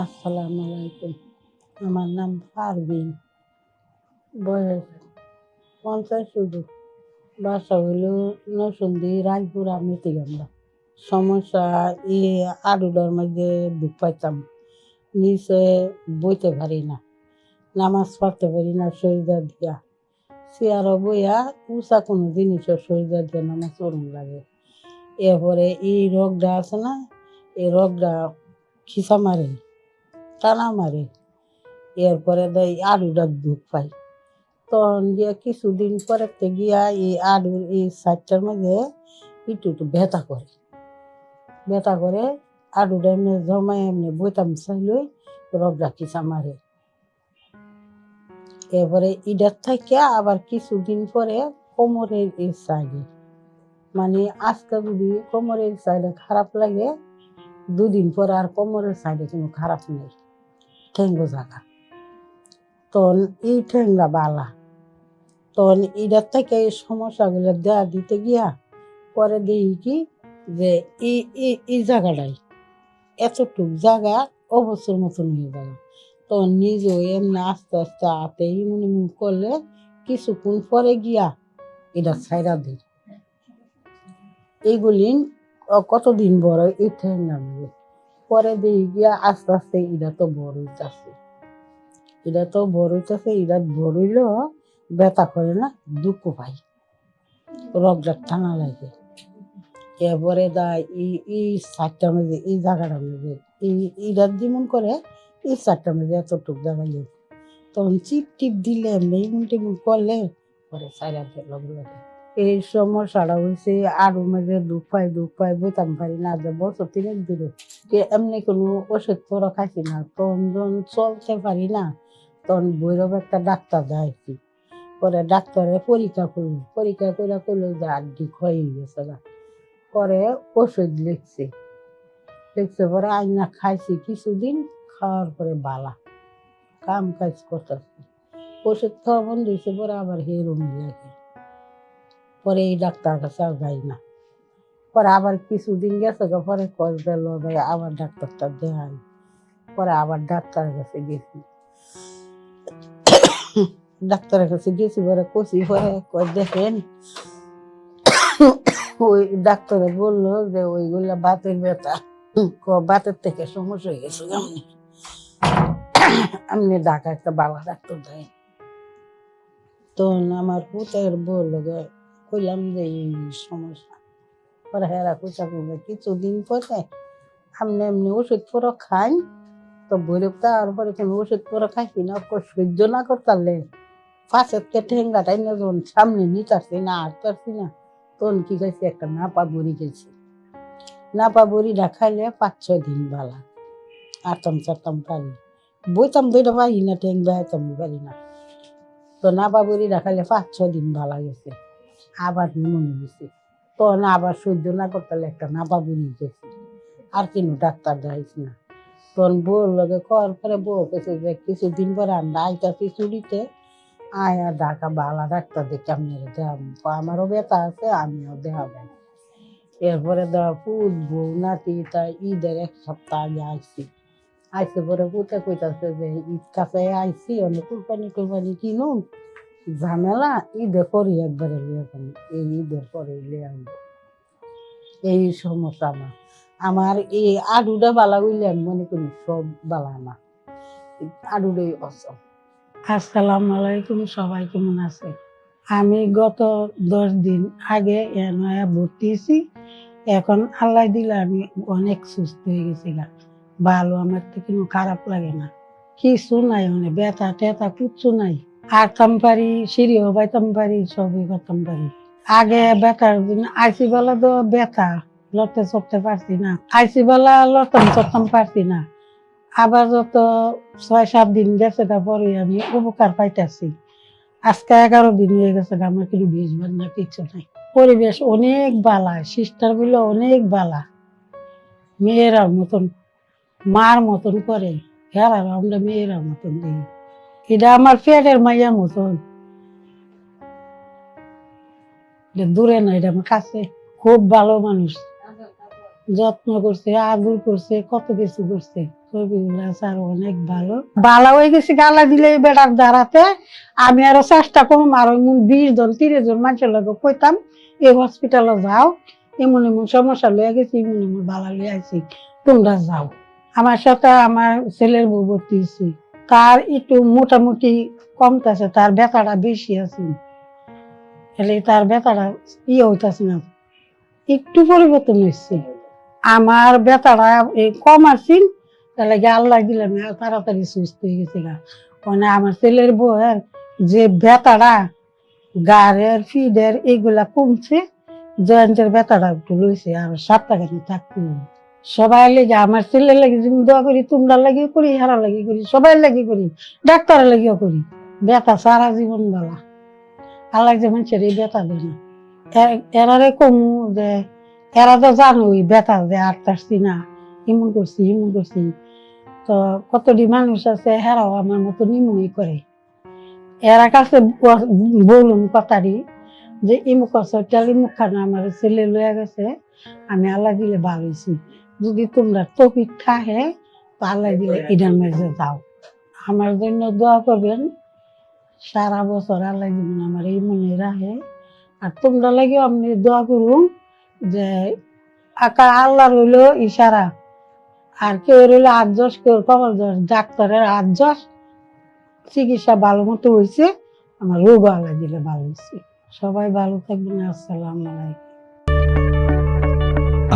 আসসালামু আলাইকুম। আমার নাম পারবিন বয়স পঞ্চাশ শুধু। বাসা হইল নসুন্দি রাজপুরা মিতিগান্দা সমস্যা ই আডুডার মধ্যে দুঃখ পাইতাম। নিচে বইতে পারি না। নামাজ পড়তে পারি না শরীরা দিয়া। চেয়ারও বইয়া উষা কোনো জিনিসও শরীরা দিয়া নামাজ পড়ুন লাগে। এরপরে এই রোগটা আছে না, এই রোগটা খিসা মারে। টানা মারে এরপরে দেয় আলুটা দুধ পাই। তখন গিয়া কিছুদিন পরে গিয়া এই আলুর এই সাইডটার মধ্যে একটু একটু ব্যথা করে। ব্যথা করে আলুটা এমনি জমায় এমনি বইতাম চাইলই রোগটা খিসা মারে এরপরে ইডার থেকে আবার কিছুদিন পরে কোমরের এই সাইডে। মানে আজকে যদি কোমরের সাইডে খারাপ লাগে, দুদিন পরে আর কোমরের সাইডে কোনো খারাপ নেই। ঠেঙ্গ জায়গা তখন এই ঠেঙ্গা বালা। তখন এটার থেকে এই সমস্যাগুলো দেয়া দিতে গিয়া পরে দেখি কি যে এই জায়গাটাই এতটুক জায়গা অবসর মতন হয়ে গেল। তখন নিজেও এমনি আস্তে আস্তে ইমুন ইমুন করলে কিছুক্ষণ পরে গিয়া এটা ছাইরা দিই এইগুলি কতদিন বড় এই ঠেঙ্গা মিলে পরে দেখি গিয়া আস্তে আস্তে এটা তো বড় হইতাছে। এটা তো বড় হইতাছে এটা বড় ব্যথা করে না, দুঃখ পাই রগটা টানা লাগে। এরপরে দা এই এই সাতটার মধ্যে এই জায়গাটার মধ্যে এই এইটা যেমন করে, এই চারটার মধ্যে এতটুক জায়গা তখন চিপ টিপ দিলে এমনি ইমুন টিমুন করলে, পরে সাইরা লগে লগে এই সমস্যাটা হয়েছে, আরও মাঝে দুঃখ পাই দুঃখ পাই বইতাম পারি না যে বছর তিনেক দূরে। কে এমনি কোনো ওষুধ পড়া খাইছি না, তখন যখন চলতে পারি না, তখন ভৈরব একটা ডাক্তার দেখাইছি। পরে ডাক্তারে পরীক্ষা করল পরীক্ষা করে করল যে আড্ডি ক্ষয় গেছে গা। পরে ওষুধ লিখছে। লিখছে পরে আইনা খাইছি কিছুদিন, খাওয়ার পরে বালা, কাম কাজ করতেছি। ওষুধ খাওয়া বন্ধ হয়েছে পরে আবার হেরুমি লাগে। পরে এই ডাক্তার কাছে আর যাই না। পরে আবার কিছুদিন গেছে গো, পরে কষ দিল ভাই আবার ডাক্তারটা দেখাই। পরে আবার ডাক্তারের কাছে গেছি। ডাক্তারের কাছে গেছি পরে কষি পরে কয় দেখেন ওই ডাক্তারে বলল যে ওইগুলা বাতের ব্যথা। ক বাতের থেকে সমস্যা হয়ে গেছে আপনি আপনি ঢাকা একটা বাবা ডাক্তার দেয় তো আমার পুতের বলল যে কইলাম যে, এই সমস্যা। পরে হেরা কইসা কইবে কিছুদিন পরে আপনি এমনি ওষুধ পরে খান, তো ভৈরব তারপরে কোনো ওষুধ পরে খাইছি না ক- সহ্য না করতালে পাশের কে ঠেঙ্গাটাই না যখন সামনে নিতারছি না হাঁটতারছি না, তখন কি খাইছি একটা নাপা বড়ি গেছি নাপা বড়িটা খাইলে পাঁচ ছয় দিন বালা। আটম চারতাম পারি। বইতাম দুইটা পারি না ঠেং বেড়াইতাম পারি না। তো নাপা বড়িটা খাইলে পাঁচ ছয় দিন ভালা গেছে। আবার নিমনি গেছে তখন আবার সহ্য না করতালে একটা নাপা বড়ি গেছি। আর কিন্তু ডাক্তার দেখাইছি না। তখন বউর লগে কর পরে বউ কেছে যে কিছুদিন পরে আমরা আইতাছি চুরিতে। আয়া ঢাকা বালা ডাক্তার দেখে আমি দেখাবো। আমারও ব্যথা আছে, আমিও দেখাবো। এরপরে দেওয়া পুত, বউ, নাতি তা ঈদের এক সপ্তাহ আগে আইসি আইসে পরে পুতে কইতাছে যে ঈদ কাছে আইসি অনেক কুরবানি টুরবানি কিনুন ঝামেলা, ঈদে করি একবারে লিয়ে যাব এই ঈদের পরে লিয়ে এই সমস্যা আমার আমার এই আডুটা বালা হইলে আমি মনে করি সব বালা না। আডুটাই অসম। আসসালামু আলাইকুম, সবাই কেমন আছে আমি গত দশ দিন আগে এনয়া ভর্তি হয়েছি। এখন আল্লাহ দিলে আমি অনেক সুস্থ হয়ে গেছি গা ভালো, আমার তো কোনো খারাপ লাগে না। কিছু নাই মানে ব্যথা টেথা কিচ্ছু নাই। আটতাম পারি সিঁড়িও বাইতাম পারি সবই করতাম পারি আগে দিন, আইসি বেলা তো ব্যথা লড়তে চড়তে পারছি না। আইসি বেলা লড়তাম চড়তাম পারছি না। আবার যত ছয়, সাত দিন গেছে তারপরে আমি উপকার পাইতেছি। আজকে এগারো দিন হয়ে গেছে আমার কিন্তু বিষ না কিছু নাই। পরিবেশ অনেক বালা সিস্টারগুলো অনেক বালা। মেয়েরার মতন, মার মতন করে হেরা আমরা মেয়েরার মতন দিই। এটা আমার পেটের মাইয়ার মতন। দূরে না, এটা আমার কাছে। খুব ভালো মানুষ। যত্ন করছে, আদর করছে, কত কিছু করছে। অনেক ভালো। ভালো হয়ে গেছে, গালা দিলে বেটার দ্বারাতে। আমি আরও চেষ্টা করুম, আর বিশ জন, তিরিশ জন মানুষের লগে কইতাম, এই হসপিটালে যাও। এমন এমন সমস্যা লয়ে গেছি, এমন এমন ভালো লয়ে আছি তোমরা যাও। আমার সাথে আমার ছেলের বউ ভর্তি তার একটু মোটামুটি কমতেছে তার ব্যথাটা বেশি আছে। এলে তার ব্যথাটা ইয়ে হইতেছে না। একটু পরিবর্তন হয়েছে আমার ব্যথাটা কম আসিল তাহলে গিয়ে আল্লাহ দিলে না, তাড়াতাড়ি সুস্থ হয়ে গেছে গা। মানে আমার ছেলের বউয়ের যে ব্যথাটা, গাড়ের, ফিডের, এগুলা কমছে, জয়েন্টের ব্যথাটা একটু লইছে, আর সপ্তাহখানি থাকতে হবে। সবাই লেগে, আমার ছেলের লাগে দোয়া করি, তোমরা লাগিয়ে করি হারা লাগিয়ে করি, সবাই লাগিয়ে করি, ডাক্তারের লাগিয়েও করি। ব্যথা সারা জীবন বেলা। আল্লাহ যে মানুষের এই ব্যথা দেয় না। এরারে কমু যে, এরা তো জানোই ব্যথা যে আটটাছি না। ইমন করছি ইমন করছি। তো কতটি মানুষ আছে, হেরাও আমার মতো নিমুই করে। এরা কাছে বলুন কথাটি, যে ইমুক হসপিটাল ইমুক খানা আমার ছেলে লয়ে গেছে, আমি আল্লাহ দিলে ভালো হয়েছি যদি তোমরা তফিক থাকে তো আল্লাহ দিলে ইডার মেজে যাও। আমার জন্য দোয়া করবেন, সারা বছর আল্লাহ জীবন আমার এই মনে রাখে। আর তোমরা লাগেও আপনি দোয়া করুন যে আকা আল্লাহ রইল ইশারা। আর কেউ রইল আটজস কেউ কমল জস ডাক্তারের আটজস চিকিৎসা ভালো মতো হয়েছে আমার রোগ আল্লাহ দিলে ভালো হয়েছে সবাই ভালো থাকবেন, আসসালামু আলাইকুম।